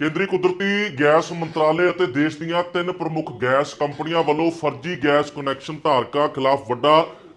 ਕੇਂਦਰੀ ਕੁਦਰਤੀ ਗੈਸ ਮੰਤਰਾਲੇ ਅਤੇ ਦੇਸ਼ ਦੀਆਂ ਤਿੰਨ ਪ੍ਰਮੁੱਖ ਗੈਸ ਕੰਪਨੀਆਂ ਵੱਲੋਂ ਫਰਜ਼ੀ ਗੈਸ ਕਨੈਕਸ਼ਨ ਧਾਰਕਾਂ ਖਿਲਾਫ ਵੱਡਾ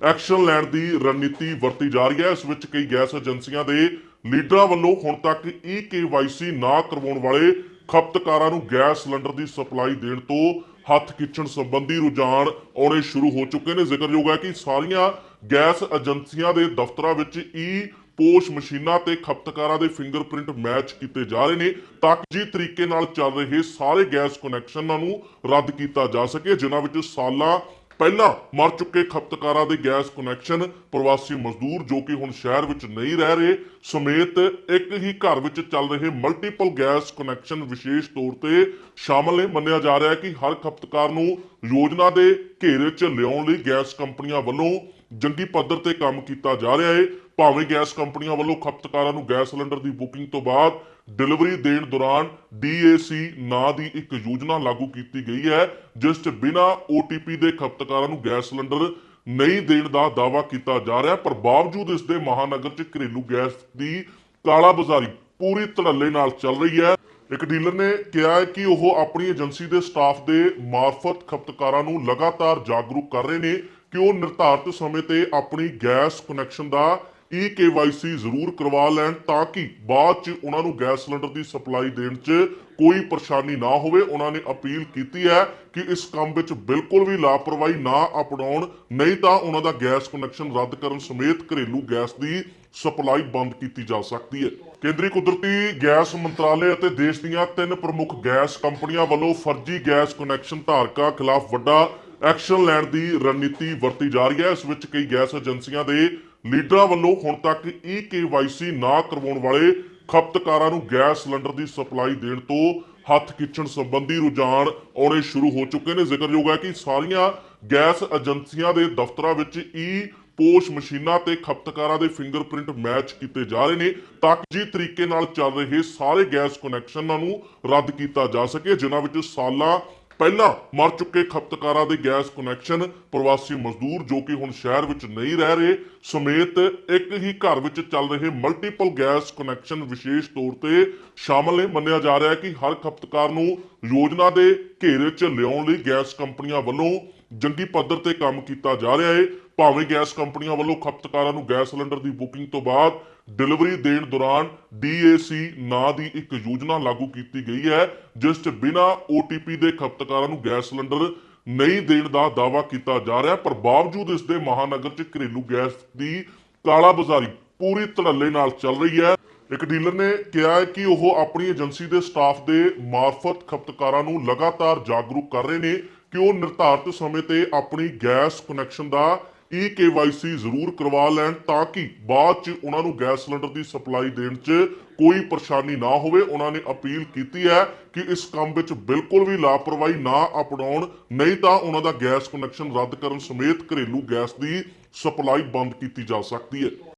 ਐਕਸ਼ਨ ਲੈਣ ਦੀ ਰਣਨੀਤੀ ਵਰਤੀ ਜਾ ਰਹੀ ਹੈ। ਇਸ ਵਿੱਚ ਕਈ ਗੈਸ ਏਜੰਸੀਆਂ ਦੇ ਲੀਡਰਾਂ ਵੱਲੋਂ ਹੁਣ ਤੱਕ ਈ ਕੇਵਾਈਸੀ ਨਾ ਕਰਵਾਉਣ ਵਾਲੇ ਖਪਤਕਾਰਾਂ ਨੂੰ ਗੈਸ ਸਿਲੰਡਰ ਦੀ ਸਪਲਾਈ ਦੇਣ ਤੋਂ ਹੱਥ ਖਿੱਚਣ ਸੰਬੰਧੀ ਰੁਝਾਨ ਆਉਣੇ ਸ਼ੁਰੂ ਹੋ ਚੁੱਕੇ ਨੇ। ਜ਼ਿਕਰਯੋਗ ਹੈ ਕਿ ਸਾਰੀਆਂ ਗੈਸ ਏਜੰਸੀਆਂ ਦੇ ਦਫ਼ਤਰਾਂ ਵਿੱਚ ਈ ਪੋਸ਼ ਮਸ਼ੀਨਾਂ ਤੇ ਖਪਤਕਾਰਾਂ ਦੇ ਫਿੰਗਰਪ੍ਰਿੰਟ ਮੈਚ ਕੀਤੇ ਜਾ ਰਹੇ ਨੇ ਤਾਂ ਕਿ ਜੀ ਤਰੀਕੇ ਨਾਲ ਚੱਲ ਰਹੇ ਸਾਰੇ ਗੈਸ ਕਨੈਕਸ਼ਨਾਂ ਨੂੰ ਰੱਦ ਕੀਤਾ ਜਾ ਸਕੇ, ਜਿਨ੍ਹਾਂ ਵਿੱਚ ਸਾਲਾਂ ਪਹਿਲਾਂ ਮਰ ਚੁੱਕੇ ਖਪਤਕਾਰਾਂ ਦੇ ਗੈਸ ਕਨੈਕਸ਼ਨ ਪ੍ਰਵਾਸੀ ਮਜ਼ਦੂਰ ਜੋ ਕਿ ਹੁਣ ਸ਼ਹਿਰ ਵਿੱਚ ਨਹੀਂ ਰਹਿ ਰਹੇ, ਸਮੇਤ ਇੱਕ ਹੀ ਘਰ ਵਿੱਚ ਚੱਲ ਰਹੇ ਮਲਟੀਪਲ ਗੈਸ ਕਨੈਕਸ਼ਨ ਵਿਸ਼ੇਸ਼ ਤੌਰ ਤੇ ਸ਼ਾਮਲ ਨੇ। ਮੰਨਿਆ ਜਾ ਰਿਹਾ ਹੈ ਕਿ ਹਰ ਖਪਤਕਾਰ ਨੂੰ ਯੋਜਨਾ ਦੇ ਘੇਰੇ 'ਚ ਲਿਆਉਣ ਲਈ ਗੈਸ ਕੰਪਨੀਆਂ ਵੱਲੋਂ ਜੰਗੀ ਪੱਧਰ ਤੇ ਕੰਮ ਕੀਤਾ ਜਾ ਰਿਹਾ ਹੈ ਭਾਵੇਂ ਗੈਸ ਕੰਪਨੀਆਂ ਵੱਲੋਂ ਖਪਤਕਾਰਾਂ ਨੂੰ ਗੈਸ ਸਿਲੰਡਰ ਦੀ ਬੁਕਿੰਗ ਤੋਂ ਬਾਅਦ ਡਿਲੀਵਰੀ ਦੇਣ ਦੌਰਾਨ DAC ਨਾਂ ਦੀ ਇੱਕ ਯੋਜਨਾ ਲਾਗੂ ਕੀਤੀ ਗਈ ਹੈ, ਜਿਸ 'ਚ ਬਿਨਾਂ OTP ਦੇ ਖਪਤਕਾਰਾਂ ਨੂੰ ਗੈਸ ਸਿਲੰਡਰ ਨਹੀਂ ਦੇਣ ਦਾ ਦਾਅਵਾ ਕੀਤਾ ਜਾ ਰਿਹਾ। ਪਰ ਬਾਵਜੂਦ ਇਸ ਦੇ ਮਹਾਨਗਰ 'ਚ ਘਰੇਲੂ ਗੈਸ ਦੀ ਕਾਲਾ ਬਾਜ਼ਾਰੀ ਪੂਰੀ ਧੜੱਲੇ ਨਾਲ ਚੱਲ ਰਹੀ ਹੈ, ਇੱਕ ਡੀਲਰ ਨੇ ਕਿਹਾ ਹੈ ਕਿ ਉਹ ਆਪਣੀ ਏਜੰਸੀ ਦੇ ਸਟਾਫ ਦੇ ਮਾਰਫਤ ਖਪਤਕਾਰਾਂ ਨੂੰ ਲਗਾਤਾਰ ਜਾਗਰੂਕ ਕਰ ਰਹੇ ਨੇ। ਕਿ ਉਹ ਨਿਰਧਾਰਤ ਸਮੇਂ ਤੇ ਆਪਣੀ ਗੈਸ ਕਨੈਕਸ਼ਨ ਦਾ ਈ ਕੇਵਾਈਸੀ ਜ਼ਰੂਰ ਕਰਵਾ ਲੈਣ ਤਾਂ ਕਿ ਬਾਅਦ ਚ ਉਹਨਾਂ ਨੂੰ ਗੈਸ ਸਿਲੰਡਰ ਦੀ ਸਪਲਾਈ ਦੇਣ 'ਚ ਕੋਈ ਪਰੇਸ਼ਾਨੀ ਨਾ ਹੋਵੇ। ਉਹਨਾਂ ਨੇ ਅਪੀਲ ਕੀਤੀ ਹੈ ਕਿ ਇਸ ਕੰਮ ਵਿੱਚ ਬਿਲਕੁਲ ਵੀ ਲਾਪਰਵਾਹੀ ਨਾ ਅਪਣਾਉਣ, ਨਹੀਂ ਤਾਂ ਉਹਨਾਂ ਦਾ ਗੈਸ ਕਨੈਕਸ਼ਨ ਰੱਦ ਕਰਨ ਸਮੇਤ ਘਰੇਲੂ ਗੈਸ ਦੀ ਸਪਲਾਈ ਬੰਦ ਕੀਤੀ ਜਾ ਸਕਦੀ ਹੈ। ਕੇਂਦਰੀ ਕੁਦਰਤੀ ਗੈਸ ਮੰਤਰਾਲੇ ਅਤੇ ਦੇਸ਼ ਦੀਆਂ ਤਿੰਨ ਪ੍ਰਮੁੱਖ ਗੈਸ ਕੰਪਨੀਆਂ ਵੱਲੋਂ ਫਰਜ਼ੀ ਗੈਸ ਕਨੈਕਸ਼ਨ ਧਾਰਕਾਂ ਖਿਲਾਫ ਵੱਡਾ ਐਕਸ਼ਨ ਲੈਣ ਦੀ ਰਣਨੀਤੀ ਵਰਤੀ ਜਾ ਰਹੀ ਹੈ। ਇਸ ਵਿੱਚ ਕਈ ਗੈਸ ਏਜੰਸੀਆਂ ਦੇ ਲੀਡਰਾਂ ਵੱਲੋਂ ਹੁਣ ਤੱਕ ਈ ਕੇਵਾਈਸੀ ਨਾ ਕਰਵਾਉਣ ਵਾਲੇ ਖਪਤਕਾਰਾਂ ਨੂੰ ਗੈਸ ਸਿਲੰਡਰ ਦੀ ਸਪਲਾਈ ਦੇਣ ਤੋਂ ਹੱਥ ਖਿੱਚਣ ਸੰਬੰਧੀ ਰੁਝਾਨ ਆਉਣੇ ਸ਼ੁਰੂ ਹੋ ਚੁੱਕੇ ਨੇ। ਜ਼ਿਕਰਯੋਗ ਹੈ ਕਿ ਸਾਰੀਆਂ ਗੈਸ ਏਜੰਸੀਆਂ ਦੇ ਦਫ਼ਤਰਾਂ ਵਿੱਚ ਈ ਪੋਸ਼ ਮਸ਼ੀਨਾਂ ਤੇ ਖਪਤਕਾਰਾਂ ਦੇ ਫਿੰਗਰਪ੍ਰਿੰਟ ਮੈਚ ਕੀਤੇ ਜਾ ਰਹੇ ਨੇ ਤਾਂ ਕਿ ਜੀ ਤਰੀਕੇ ਨਾਲ ਚੱਲ ਰਹੇ ਸਾਰੇ ਗੈਸ ਕਨੈਕਸ਼ਨਾਂ ਨੂੰ ਰੱਦ ਕੀਤਾ ਜਾ ਸਕੇ, ਜਿਨ੍ਹਾਂ ਵਿੱਚ ਸਾਲਾਂ ਪਹਿਲਾਂ ਮਰ ਚੁੱਕੇ ਖਪਤਕਾਰਾਂ ਦੇ ਗੈਸ ਕਨੈਕਸ਼ਨ ਪ੍ਰਵਾਸੀ ਮਜ਼ਦੂਰ ਜੋ ਕਿ ਹੁਣ ਸ਼ਹਿਰ ਵਿੱਚ ਨਹੀਂ ਰਹਿ ਰਹੇ, ਸਮੇਤ ਇੱਕ ਹੀ ਘਰ ਵਿੱਚ ਚੱਲ ਰਹੇ ਮਲਟੀਪਲ ਗੈਸ ਕਨੈਕਸ਼ਨ ਵਿਸ਼ੇਸ਼ ਤੌਰ ਤੇ ਸ਼ਾਮਲ ਨੇ। ਮੰਨਿਆ ਜਾ ਰਿਹਾ ਹੈ ਕਿ ਹਰ ਖਪਤਕਾਰ ਨੂੰ ਯੋਜਨਾ ਦੇ ਘੇਰੇ 'ਚ ਲਿਆਉਣ ਲਈ ਗੈਸ ਕੰਪਨੀਆਂ ਵੱਲੋਂ ਜੰਗੀ ਪੱਧਰ ਤੇ ਕੰਮ ਕੀਤਾ ਜਾ ਰਿਹਾ ਹੈ। ਭਾਵੇਂ ਗੈਸ ਕੰਪਨੀਆਂ ਵੱਲੋਂ ਖਪਤਕਾਰਾਂ ਨੂੰ ਗੈਸ ਸਿਲੰਡਰ ਦੀ ਬੁਕਿੰਗ ਤੋਂ ਬਾਅਦ ਡਿਲੀਵਰੀ ਦੇਣ ਦੌਰਾਨ DAC ਨਾਂ ਦੀ ਇੱਕ ਯੋਜਨਾ ਲਾਗੂ ਕੀਤੀ ਗਈ ਹੈ, ਜਿਸ 'ਚ ਬਿਨਾਂ OTP ਦੇ ਖਪਤਕਾਰਾਂ ਨੂੰ ਗੈਸ ਸਿਲੰਡਰ ਨਹੀਂ ਦੇਣ ਦਾ ਦਾਅਵਾ ਕੀਤਾ ਜਾ ਰਿਹਾ, ਪਰ ਬਾਵਜੂਦ ਇਸ ਦੇ ਮਹਾਨਗਰ 'ਚ ਘਰੇਲੂ ਗੈਸ ਦੀ ਕਾਲਾ ਬਾਜ਼ਾਰੀ ਪੂਰੀ ਧੜੱਲੇ ਨਾਲ ਚੱਲ ਰਹੀ ਹੈ। ਇੱਕ ਡੀਲਰ ਨੇ ਕਿਹਾ ਹੈ ਕਿ ਉਹ ਆਪਣੀ ਏਜੰਸੀ ਦੇ ਸਟਾਫ ਦੇ ਮਾਰਫਤ ਖਪਤਕਾਰਾਂ ਨੂੰ ਲਗਾਤਾਰ ਜਾਗਰੂਕ ਕਰ ਰਹੇ ਨੇ ਕਿ ਉਹ ਨਿਰਧਾਰਤ ਸਮੇਂ ਤੇ ਆਪਣੀ ਗੈਸ ਕਨੈਕਸ਼ਨ ਦਾ ਈ ਕੇਵਾਈਸੀ ਜ਼ਰੂਰ ਕਰਵਾ ਲੈਣ ਤਾਂ ਕਿ ਬਾਅਦ ਚ ਉਹਨਾਂ ਨੂੰ ਗੈਸ ਸਿਲੰਡਰ ਦੀ ਸਪਲਾਈ ਦੇਣ 'ਚ ਕੋਈ ਪਰੇਸ਼ਾਨੀ ਨਾ ਹੋਵੇ। ਉਹਨਾਂ ਨੇ ਅਪੀਲ ਕੀਤੀ ਹੈ ਕਿ ਇਸ ਕੰਮ ਵਿੱਚ ਬਿਲਕੁਲ ਵੀ ਲਾਪਰਵਾਹੀ ਨਾ ਅਪਣਾਉਣ, ਨਹੀਂ ਤਾਂ ਉਹਨਾਂ ਦਾ ਗੈਸ ਕਨੈਕਸ਼ਨ ਰੱਦ ਕਰਨ ਸਮੇਤ ਘਰੇਲੂ ਗੈਸ ਦੀ ਸਪਲਾਈ ਬੰਦ ਕੀਤੀ ਜਾ ਸਕਦੀ ਹੈ।